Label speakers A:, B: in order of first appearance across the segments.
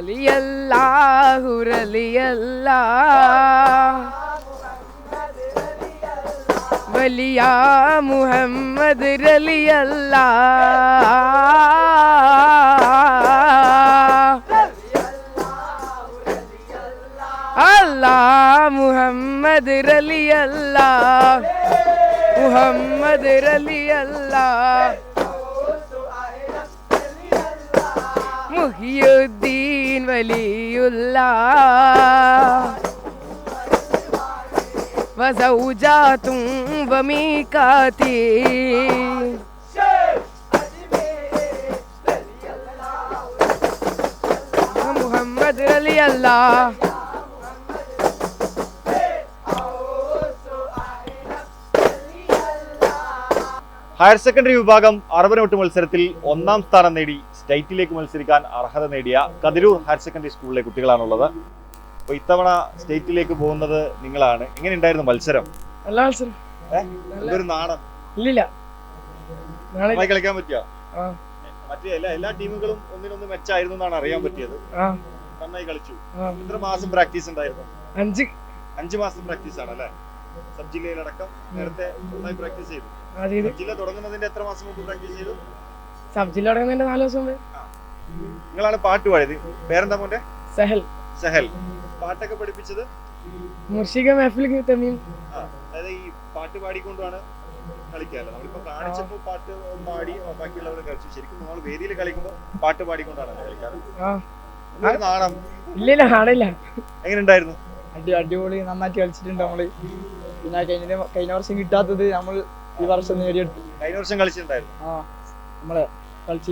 A: Hallelujah, Hallelujah, Hallelujah, Muhammad, Hallelujah. Allah Muhammad Rali Allah Muhammad Rali Allah Muhyiddin വലിയുള്ള വസൗജാത്തും വമീകാത്തി മുഹമ്മദ് റലിയല്ല
B: higher secondary വിഭാഗം അറുപനോട്ട് മത്സരത്തിൽ ഒന്നാം സ്ഥാനം നേടി സ്റ്റേറ്റിലേക്ക് മത്സരിക്കാൻ അർഹത നേടിയ കതിരൂർ ഹയർ സെക്കൻഡറി സ്കൂളിലെ കുട്ടികളാണുള്ളത്. അപ്പോൾ ഇത്തവണ സ്റ്റേറ്റിലേക്ക് പോകുന്നത് നിങ്ങളാണ്. എങ്ങനെ ഉണ്ടായിരുന്നു മത്സരം?
A: നല്ല മത്സരം.
B: എന്തൊരു നാണം
A: ഇല്ലില്ല. നാളെ
B: കളിക്കാൻ പറ്റിയോ? മറ്റേ എല്ലാ എല്ലാ ടീമുകളും ഒന്നിനൊന്ന് മെച്ചായിരുന്നു എന്നാണ് അറിയാൻ പറ്റിയത്. നന്നായി കളിച്ചു. എത്ര മാസം പ്രാക്ടീസ് ഉണ്ടായിരുന്നു?
A: അഞ്ച്.
B: അഞ്ചു മാസം പ്രാക്ടീസ് ആണ് അല്ലേ? സബ് ജില്ലയിലടക്കം നേരത്തെ നന്നായി പ്രാക്ടീസ് ചെയ്ത്. ജില്ല തുടങ്ങുന്നതിന്റെ എത്ര മാസം മുമ്പ് പ്രാക്ടീസ് ചെയ്തു?
A: സബ് ജില്ല തുടങ്ങുന്നതിന്റെ നാല് ദിവസം മുമ്പ്.
B: നിങ്ങളാണ് പാട്ട് പാടിയത്. പേരെന്താ മോന്റെ
A: സഹൽ.
B: സഹൽ. പാട്ടൊക്കെ പഠിപ്പിച്ചത്?
A: മുർഷിക മെഹഫിൽ
B: തമീം. അതായത് ഈ പാട്ട് പാടിക്കൊണ്ടാണ് കളിക്കാല്ലോ നമ്മളിപ്പോ കാണിച്ചപ്പോ പാട്ട് പാടി ബാക്കിയുള്ളവർ കളിച്ചു. ശരിക്കും നമ്മൾ വേദിയിൽ പാട്ട് പാടിക്കൊണ്ടാണ് കളിക്കാറ്.
A: ആ.
B: എന്തൊരു നാണം.
A: ഇല്ല
B: എങ്ങനെ ഉണ്ടായിരുന്നു
C: അടി അടിപൊളി നന്നായിട്ട് കളിച്ചിട്ടുണ്ട് നമ്മൾ. പിന്നെ കഴിഞ്ഞ കഴിഞ്ഞ വർഷം കിട്ടാത്തത് നമ്മൾ ഈ വർഷം നേടിയെടുത്തു.
B: കഴിഞ്ഞ വർഷം കളിച്ചിട്ടുണ്ടായിരുന്നു.
C: ആ നമ്മളെ
B: പ്ലസ്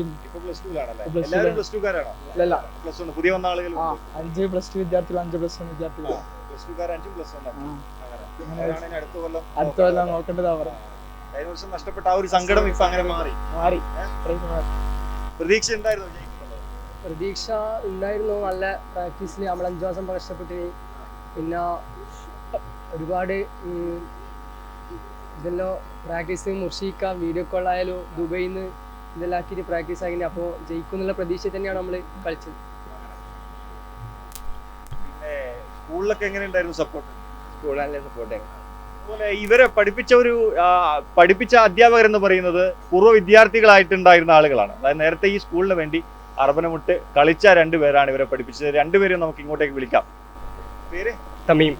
C: അഞ്ച് ടു വിദ്യാർത്ഥികൾ അഞ്ച് വൺ വിദ്യാർത്ഥികൾ
B: അടുത്ത കൊല്ലം
C: നോക്കേണ്ടതാ
B: പറഞ്ഞു നഷ്ടപ്പെട്ട ആ ഒരു സങ്കടം ഇപ്പൊ അങ്ങനെ മാറി.
C: മാറി.
B: പ്രതീക്ഷ ഉണ്ടായിരുന്നു?
D: പ്രതീക്ഷ ഉണ്ടായിരുന്നു. നല്ല പ്രാക്ടീസിൽ നമ്മൾ അഞ്ചു മാസം കഷ്ടപ്പെട്ട് പിന്നെ ഒരുപാട് ഇതെല്ലോ ഇതെല്ലാം പ്രാക്ടീസ് മുർഷിക്ക വീഡിയോ കോൾ ആയാലും ദുബൈയിൽ നിന്ന് ഇതെല്ലാം ആക്കിയിട്ട് പ്രാക്ടീസ് ആക്കി അപ്പോൾ ജയിക്കും എന്നുള്ള പ്രതീക്ഷ തന്നെയാണ് നമ്മൾ കളിച്ചത്.
B: പിന്നെ സ്കൂളിലൊക്കെ എങ്ങനെ ഉണ്ടായിരുന്നു സപ്പോർട്ട്
E: നല്ല സപ്പോർട്ട്
B: അതുപോലെ ഇവരെ പഠിപ്പിച്ച ഒരു പഠിപ്പിച്ച അധ്യാപകർ എന്ന് പറയുന്നത് പൂർവ വിദ്യാർത്ഥികളായിട്ടുണ്ടായിരുന്ന ആളുകളാണ്. അതായത് നേരത്തെ ഈ സ്കൂളിന് വേണ്ടി അർബനമുട്ട് കളിച്ച രണ്ടുപേരാണ് ഇവരെ പഠിപ്പിച്ചത്. രണ്ടുപേരും നമുക്ക് ഇങ്ങോട്ടേക്ക് വിളിക്കാം. പേര്?
D: തമീം.